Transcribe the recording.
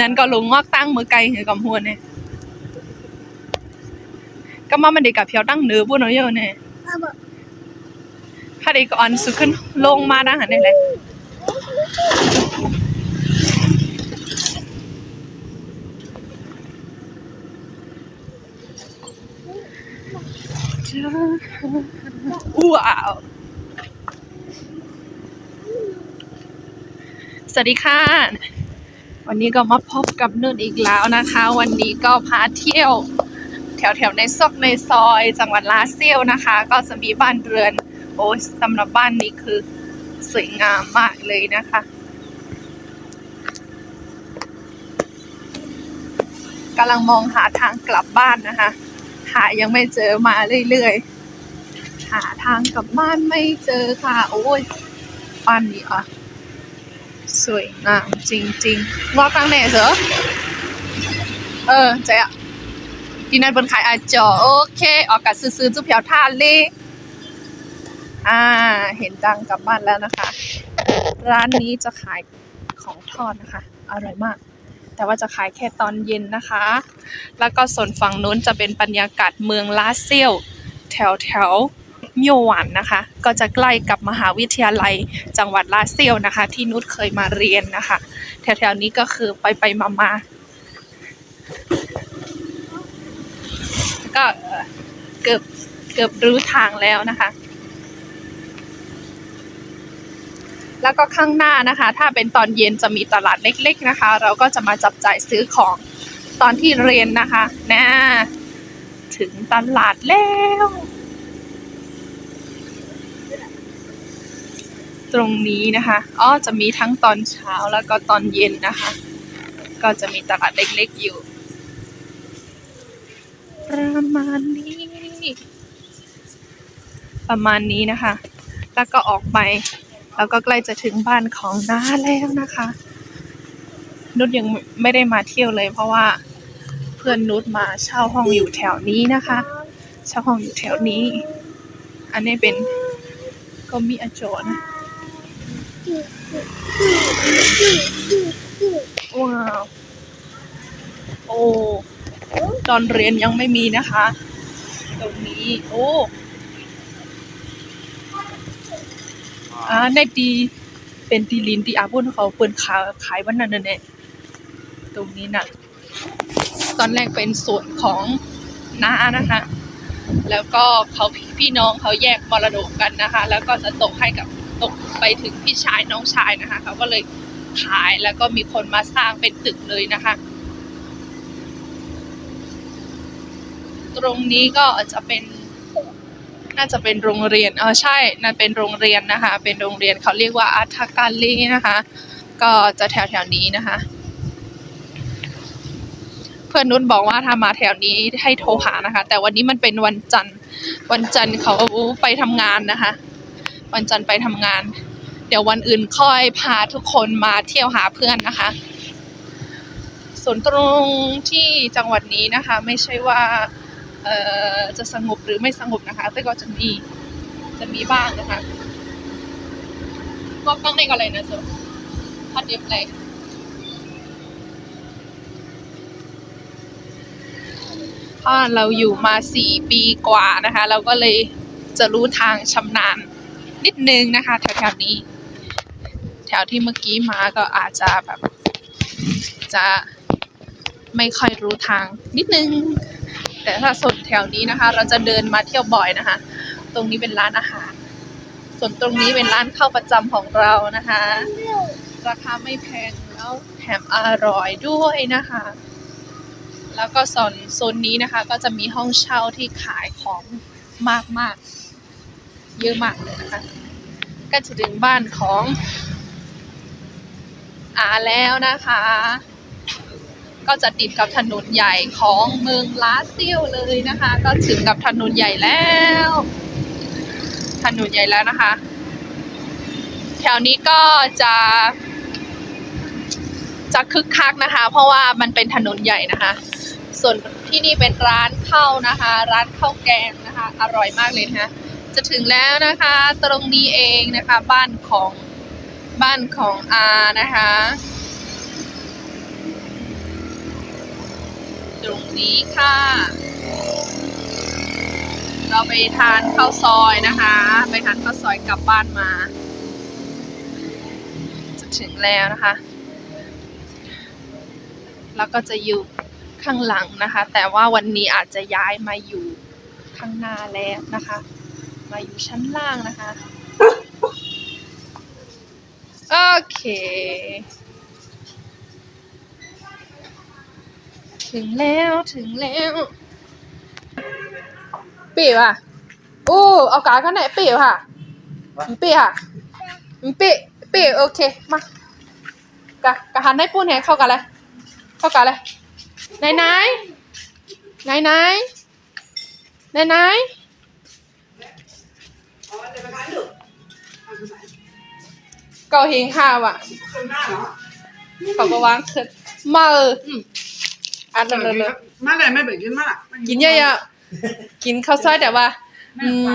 นั่นก็ลงงอกตั้งมือไกลหือกำหัวเนี่ยก็มามันเด็กกับเพียวตั้งเหนือปุ่นเอาเยอะเนี่ยเอาบอกถ้าเด็กก็อันสุดขึ้นลงมานะหันได้เลยว้าวสวัสดีค่ะ วันนี้ก็มาพบกับนุ่นอีกแล้วนะคะ วันนี้ก็พาเที่ยวแถวแถวๆในซอกในซอย จังหวัดลาเซียวนะคะ ก็จะมีบ้านเรือน โอ้ยสำหรับบ้านนี้คือสวยงามมากเลยนะคะ กำลังมองหาทางกลับบ้านนะคะ หายังไม่เจอมาเรื่อยๆ หาทางกลับบ้านไม่เจอค่ะ โอ้ยบ้านนี้อะ สวยงามจริงๆว่าครั้งไหนเสือเออเจ๊อะที่นั่นบนขายอาจอ โอเค ออกกัดซื้อๆจุ๊บเพียวท่าเล่อ่า เห็นดังกลับบ้านแล้วนะคะ ร้านนี้จะขายของทอดนะคะ อร่อยมาก แต่ว่าจะขายแค่ตอนเย็นนะคะ แล้วก็ส่วนฝั่งนู้นจะเป็นบรรยากาศเมืองลาเซียว แถวแถว มียวหวานนะคะ ก็จะใกล้กับมหาวิทยาลัยจังหวัดลาเซียวนะคะ ที่นุชเคยมาเรียนนะคะ แถวๆนี้ก็คือไปไปมามาๆก็เอ่อเกือบเกือบรู้ทางแล้วนะคะ แล้วก็ข้างหน้านะคะ ถ้าเป็นตอนเย็นจะมีตลาดเล็ก ๆนะคะ เราก็จะมาจับจ่ายซื้อของตอนที่เรียนนะคะนะถึงตลาดแล้ว ตรงนี้นะคะอ๋อจะมีทั้งตอนเช้าแล้วก็ตอนเย็นนะคะ ก็จะมีตลาดเล็กๆอยู่ประมาณนี้ ประมาณนี้นะคะ แล้วก็ออกไป แล้วก็ใกล้จะถึงบ้านของน้าแล้วนะคะนุชยังไม่ได้มาเที่ยวเลย เพราะว่าเพื่อนนุชมาเช่าห้องอยู่แถวนี้นะคะ เช่าห้องอยู่แถวนี้ อันนี้เป็นก็มีอาโจนะ ว้าว โอ้ ตอนเรียนยังไม่มีนะคะ ตรงนี้ โอ้อ่าในตีเป็นตีลินตีอาบุญเขาเปิดขายขายวันนั้นน่ะเนี่ยตรงนี้น่ะ ตอนแรกเป็นส่วนของน้านะคะ แล้วก็เขาพี่น้องเขาแยกมรดกกันนะคะ แล้วก็จะตกให้กับ ตกไปถึงพี่ชายน้องชายนะคะเขาก็เลยขายแล้วก็มีคนมาสร้างเป็นตึกเลยนะคะ ตรงนี้ก็จะเป็นน่าจะเป็นโรงเรียนเออใช่นั่นเป็นโรงเรียนนะคะ เป็นโรงเรียนเขาเรียกว่าอาทาการลีนะคะ ก็จะแถวแถวๆนี้นะคะ เพื่อนนุ่นบอกว่าถ้ามาแถวนี้ให้โทรหานะคะ แต่วันนี้มันเป็นวันจันทร์วันจันทร์เขาไปทำงานนะคะ วันจันทร์ไปทำงาน เดี๋ยววันอื่นค่อยพาทุกคนมาเที่ยวหาเพื่อนนะคะส่วนตรงที่จังหวัดนี้นะคะ ไม่ใช่ว่าจะสงบหรือไม่สงบนะคะ แต่ก็จะมีจะมีบ้างนะคะก็ต้องในอะไรนะจ๊ะพัดเย็บอะไรถ้าเราอยู่มาสี่ปีกว่านะคะ เราก็เลยจะรู้ทางชำนาญ นิดนึงนะคะ แถวๆนี้ แถวที่เมื่อกี้มาก็อาจจะแบบจะไม่ค่อยรู้ทางนิดนึง แต่ถ้าส่วนแถวนี้นะคะ เราจะเดินมาเที่ยวบ่อยนะคะ ตรงนี้เป็นร้านอาหาร ส่วนตรงนี้เป็นร้านข้าวประจำของเรานะคะ ราคาไม่แพงแล้วแถมอร่อยด้วยนะคะ แล้วก็โซนโซนนี้นะคะ ก็จะมีห้องเช่าที่ขายของมากมากๆ เยอะมากเลยนะคะ ก็จะถึงบ้านของอาแล้วนะคะ ก็จะติดกับถนนใหญ่ของเมืองลาเซียวเลยนะคะ ก็ถึงกับถนนใหญ่แล้ว ถนนใหญ่แล้วนะคะ แถวนี้ก็จะจะคึกคักนะคะ เพราะว่ามันเป็นถนนใหญ่นะคะ ส่วนที่นี่เป็นร้านข้าวนะคะ ร้านข้าวแกงนะคะ อร่อยมากเลยนะะ จะถึงแล้วนะคะ ตรงนี้เองนะคะ บ้านของบ้านของอานะคะ ตรงนี้ค่ะ เราไปทานข้าวซอยนะคะ ไปทานข้าวซอยกลับบ้านมา จะถึงแล้วนะคะ แล้วก็จะอยู่ข้างหลังนะคะ แต่ว่าวันนี้อาจจะย้ายมาอยู่ข้างหน้าแล้วนะคะ มาอยู่ชั้นล่างนะคะ โอเค ถึงแล้วถึงแล้วปีว่ะโอ้เอากาข้างไหนปีว่ะมีปีค่ะมีปีปีโอเคมากะกะหันให้ปูนแหเข้ากันเลยเข้ากันเลยไหนไหนไหนไหนไหนไหน เกาเฮงข้าวอะเขาก็วางขึ้นมาเอออืมอันเลยเลย มาเลยไม่ไปกินมาล่ะกินเยอะๆกินข้าวซอยแต่ว่า อืม